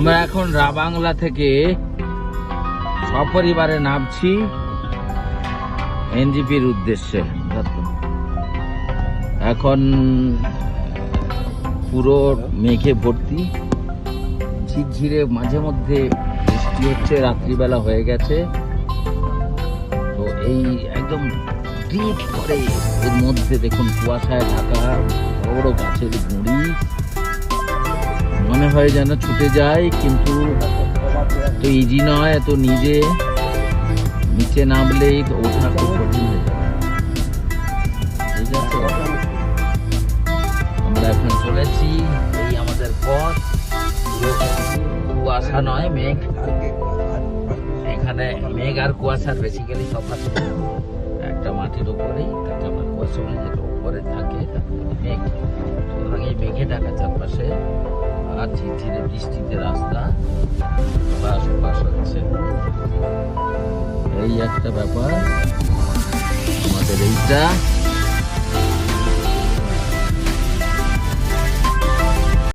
আমরা এখন রাবাংলা থেকে সপরিবারে নামছি এনজিপির উদ্দেশ্যে। এখন পুরো মেঘে ভর্তি। ঝিরঝিরে মাঝে মধ্যে বৃষ্টি হচ্ছে, রাত্রিবেলা হয়ে গেছে। তো এই একদম ডিপ করে এর মধ্যে দেখুন, কুয়াশায় ঢাকা বড় বড় গাছের গুঁড়ি। হয় যেন ছুটে যায়, কিন্তু তো ইজি নয়, এত নিজে। নিচে নামলেই ওঠা খুব কঠিন হয়ে আমরা এখন চলেছি এই আমাদের পথ। কুয়াশা নয়, মেঘ। এখানে মেঘ আর কুয়াশার বেসিক্যালি তফাৎ একটা মাটির উপরেই বলি যেটা উপরে থাকে। ঝিরঝিরে বৃষ্টিতে রাস্তা বাস বাস হচ্ছে এই একটা ব্যাপার। আমাদের এইটা।